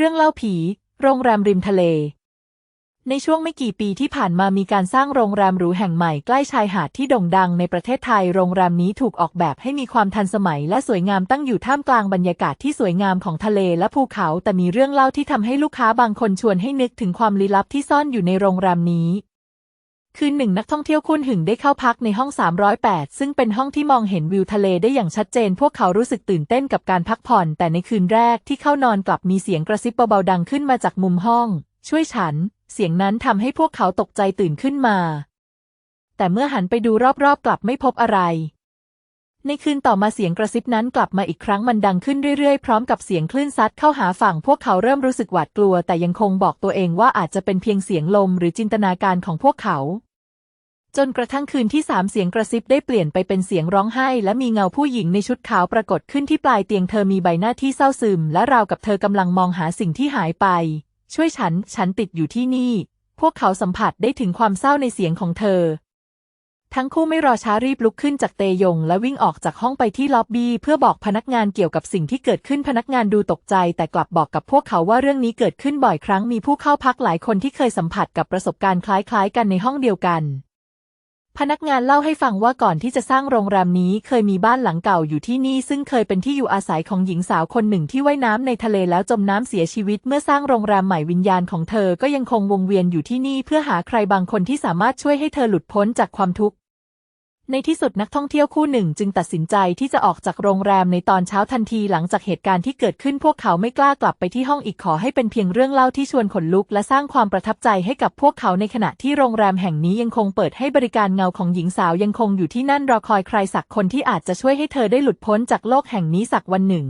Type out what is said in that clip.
เรื่องเล่าผี โรงแรมริมทะเล ในช่วงไม่กี่ปีที่ผ่านมามีการสร้างโรงแรมหรูแห่งใหม่ใกล้ชายหาดที่โด่งดังในประเทศไทย โรงแรมนี้ถูกออกแบบให้มีความทันสมัยและสวยงามตั้งอยู่ท่ามกลางบรรยากาศที่สวยงามของทะเลและภูเขา แต่มีเรื่องเล่าที่ทำให้ลูกค้าบางคนชวนให้นึกถึงความลี้ลับที่ซ่อนอยู่ในโรงแรมนี้ คืนหนึ่งนักท่องเที่ยวคุณหึงได้เข้าพักในห้อง 308 ซึ่งเป็นห้องที่มองเห็นวิวทะเลได้อย่างชัดเจน พวกเขารู้สึกตื่นเต้นกับการพักผ่อน แต่ในคืนแรกที่เข้านอนกลับมีเสียงกระซิบเบาๆดังขึ้นมาจากมุมห้อง ช่วยฉัน เสียงนั้นทำให้พวกเขาตกใจตื่นขึ้นมา แต่เมื่อหันไปดูรอบๆ กลับไม่พบอะไร ในคืนต่อมาเสียงกระซิบนั้นกลับมาอีกครั้งมันดังขึ้นเรื่อยๆ พร้อมกับเสียงคลื่นซัดเข้าหาฝั่ง พวกเขาเริ่มรู้สึกหวาดกลัว แต่ยังคงบอกตัวเองว่าอาจจะเป็นเพียงเสียงลมหรือจินตนาการของพวกเขา จนกระทั่งคืนที่สามเสียงกระซิบได้เปลี่ยนไปเป็นเสียงร้องไห้ และมีเงาผู้หญิงในชุดขาวปรากฏขึ้นที่ปลายเตียงเธอมีใบหน้าที่เศร้าซึม และราวกับเธอกำลังมองหาสิ่งที่หายไป ช่วยฉัน ฉันติดอยู่ที่นี่ พวกเขาสัมผัสได้ถึงความเศร้าในเสียงของเธอ ทั้งคู่ไม่รอช้ารีบลุกขึ้นจากเตยง และวิ่งออกจากห้องไปที่ล็อบบี้เพื่อบอกพนักงานเกี่ยวกับสิ่งที่เกิดขึ้นพนักงานดูตกใจ แต่กลับบอกกับพวกเขาว่าเรื่องนี้เกิดขึ้นบ่อยครั้งมีผู้เข้าพักหลายคนที่เคยสัมผัสกับประสบการณ์คล้ายๆ กันในห้องเดียวกัน พนักงานเล่าให้ฟังว่าก่อนที่จะสร้างโรงแรมนี้เคยมีบ้านหลังเก่าอยู่ที่นี่ ซึ่งเคยเป็นที่อยู่อาศัยของหญิงสาวคนหนึ่งที่ว่ายน้ำในทะเลแล้วจมน้ำเสียชีวิต เมื่อสร้างโรงแรมใหม่วิญญาณของเธอก็ยังคงวงเวียนอยู่ที่นี่เพื่อหาใครบางคนที่สามารถช่วยให้เธอหลุดพ้นจากความทุกข์ ในที่สุดนักท่องเที่ยวคู่หนึ่งจึงตัดสินใจที่จะออกจากโรงแรมในตอนเช้าทันทีหลังจากเหตุการณ์ที่เกิดขึ้นพวกเขาไม่กล้ากลับไปที่ห้องอีกขอให้เป็นเพียงเรื่องเล่าที่ชวนขนลุกและสร้างความประทับใจให้กับพวกเขาในขณะที่โรงแรมแห่งนี้ยังคงเปิดให้บริการเงาของหญิงสาวยังคงอยู่ที่นั่นรอคอยใครสักคนที่อาจจะช่วยให้เธอได้หลุดพ้นจากโลกแห่งนี้สักวันหนึ่ง